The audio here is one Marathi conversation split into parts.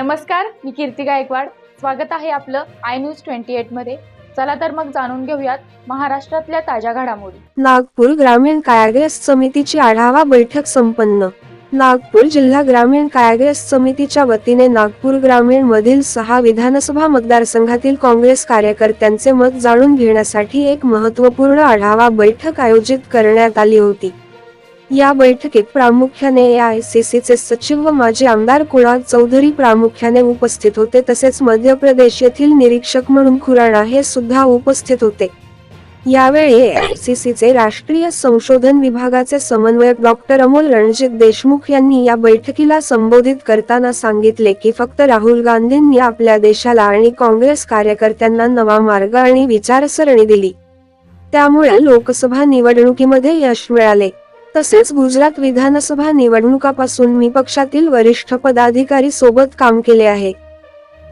नमस्कार मी कीर्ती गायकवाड. स्वागत आहे आपलं आय न्यूज ट्वेंटी एटमध्ये. चला तर मग जाणून घेऊयात महाराष्ट्रातल्या ताज्या घडामोडी. नागपूर ग्रामीण कायाग्रस्त समितीची आढावा बैठक संपन्न. नागपूर जिल्हा ग्रामीण कायाग्रस्त समितीच्या वतीने नागपूर ग्रामीण मधील सहा विधानसभा मतदारसंघातील काँग्रेस कार्यकर्त्यांचे मत जाणून घेण्यासाठी एक महत्त्वपूर्ण आढावा बैठक आयोजित करण्यात आली होती. या बैठकीत प्रामुख्याने एआयसीसीचे सचिव व माजी आमदार कुणाल चौधरी प्रामुख्याने उपस्थित होते. तसेच मध्य प्रदेश येथील निरीक्षक म्हणून खुराणा हे सुद्धा उपस्थित होते. यावेळी एआयसीसीचे राष्ट्रीय संशोधन विभागाचे समन्वयक डॉक्टर अमोल रणजित देशमुख यांनी या बैठकीला संबोधित करताना सांगितले की फक्त राहुल गांधींनी आपल्या देशाला आणि काँग्रेस कार्यकर्त्यांना नवा मार्ग आणि विचारसरणी दिली. त्यामुळे लोकसभा निवडणुकीमध्ये यश मिळाले. तसेच गुजरात विधानसभा निवडणुकापासून मी पक्षातील वरिष्ठ पदाधिकारी सोबत काम केले आहे.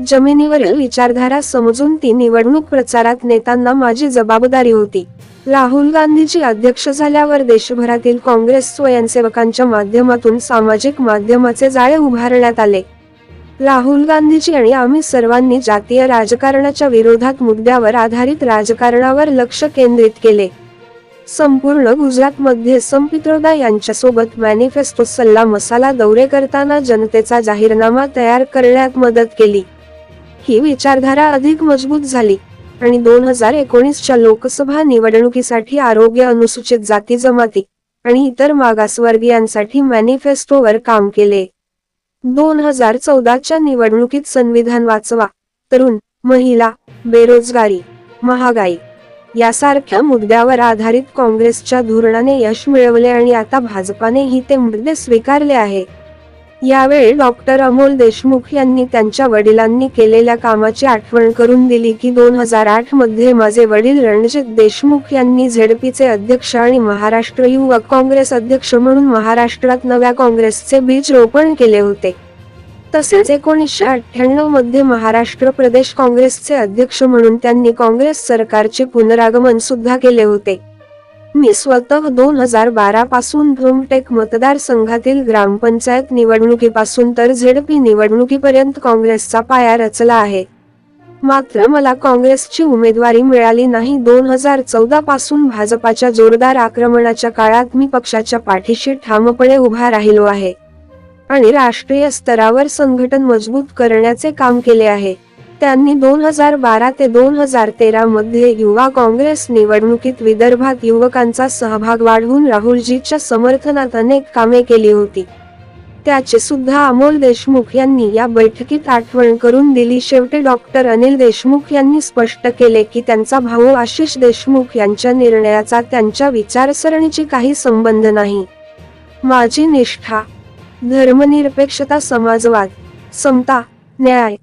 जमिनीवरील विचारधारा समजून ती निवडणूक प्रचारात नेताना माझी जबाबदारी होती. राहुल गांधीजी अध्यक्ष झाल्यावर देशभरातील काँग्रेस स्वयंसेवकांच्या माध्यमातून सामाजिक माध्यमाचे जाळे उभारण्यात आले. राहुल गांधीजी आणि आम्ही सर्वांनी जातीय राजकारणाच्या विरोधात मुद्द्यावर आधारित राजकारणावर लक्ष केंद्रित केले. संपूर्ण गुजरातमध्ये संपित्रोदा यांच्यासोबत मॅनिफेस्टो सल्ला मसाला दौरे करताना जनतेचा जाहीरनामा तयार करण्यात मदत केली. ही विचारधारा अधिक मजबूत झाली आणि दोन हजार एकोणीसच्या लोकसभा निवडणुकीसाठी आरोग्य अनुसूचित जाती जमाती आणि इतर मागासवर्गीयांसाठी मॅनिफेस्टोवर काम केले. दोन हजार चौदाच्या निवडणुकीत संविधान वाचवा तरुण महिला बेरोजगारी महागाई यासारख्या मुद्द्यावर आधारित काँग्रेसच्या धोरणाने यश मिळवले आणि आता भाजपानेही ते मुद्दे स्वीकारले आहे. यावेळी डॉक्टर अमोल देशमुख यांनी त्यांच्या वडिलांनी केलेल्या कामाची आठवण करून दिली की दोन हजार आठमध्ये माझे वडील रणजित देशमुख यांनी झेडपीचे अध्यक्ष आणि महाराष्ट्र युवक काँग्रेस अध्यक्ष म्हणून महाराष्ट्रात नव्या काँग्रेसचे बीज रोपण केले होते. तसेच एकोणीसशे अठ्ठ्याण्णवमध्ये महाराष्ट्र प्रदेश काँग्रेसचे अध्यक्ष म्हणून त्यांनी काँग्रेस सरकारचे पुनरागमन सुद्धा केले होते. मी स्वतः दोन हजार बारा पासून भ्रूमटेक मतदारसंघातील ग्रामपंचायत निवडणुकीपासून तर झेडपी निवडणुकीपर्यंत काँग्रेसचा पाया रचला आहे. मात्र मला काँग्रेसची उमेदवारी मिळाली नाही. दोन हजार चौदा पासून भाजपाच्या जोरदार आक्रमणाच्या काळात मी पक्षाच्या पाठीशी ठामपणे उभा राहिलो आहे. आणि राष्ट्रीय स्तरावर संघटन मजबूत करण्याचे काम केले आहे. त्यांनी दोन हजार बारा ते दोन हजार तेरा मध्ये युवा काँग्रेस निवडणुकीत विदर्भात युवकांचा सहभाग वाढवून राहुलजीच्या समर्थनात अनेक कामे केली होती. त्याचे सुद्धा अमोल देशमुख यांनी या बैठकीत आठवण करून दिली. शेवटी डॉक्टर अनिल देशमुख यांनी स्पष्ट केले की त्यांचा भाऊ आशिष देशमुख यांच्या निर्णयाचा त्यांच्या विचारसरणीची काही संबंध नाही. माझी निष्ठा धर्मनिरपेक्षता समाजवाद समता न्याय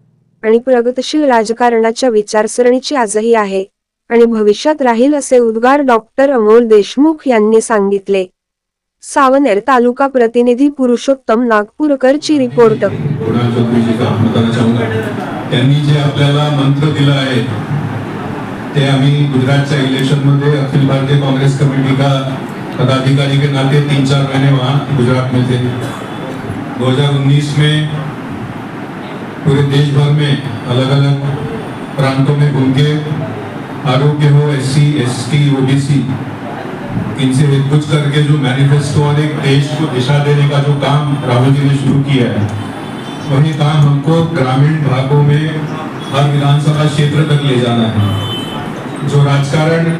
आणि प्रगतशील राजकारणाच्या विचारसरणीची आजही आहे आणि भविष्यात राहील असे उद्गार डॉक्टर अमोल देशमुख यांनी सांगितले. सावनेर तालुका प्रतिनिधी पुरुषोत्तम नागपूरकरची रिपोर्ट. त्यांनी जे आपल्याला मंत्र दिला आहे ते आम्ही गुजरातच्या इलेक्शनमध्ये अखिल भारतीय कांग्रेस कमेटी का पदाधिकारी के नाते तीन चार महीने वहाँ गुजरात में थे 2019 में पूरे देश भर में अलग अलग प्रांतों में घूम के आरोग्य हो S C S T O B C इनसे कुछ करके जो मैनिफेस्टो और एक देश को दिशा देने का जो काम राहुल जी ने शुरू किया है, वही काम हमको ग्रामीण भागों में हर विधानसभा क्षेत्र तक ले जाना है। जो राजकारण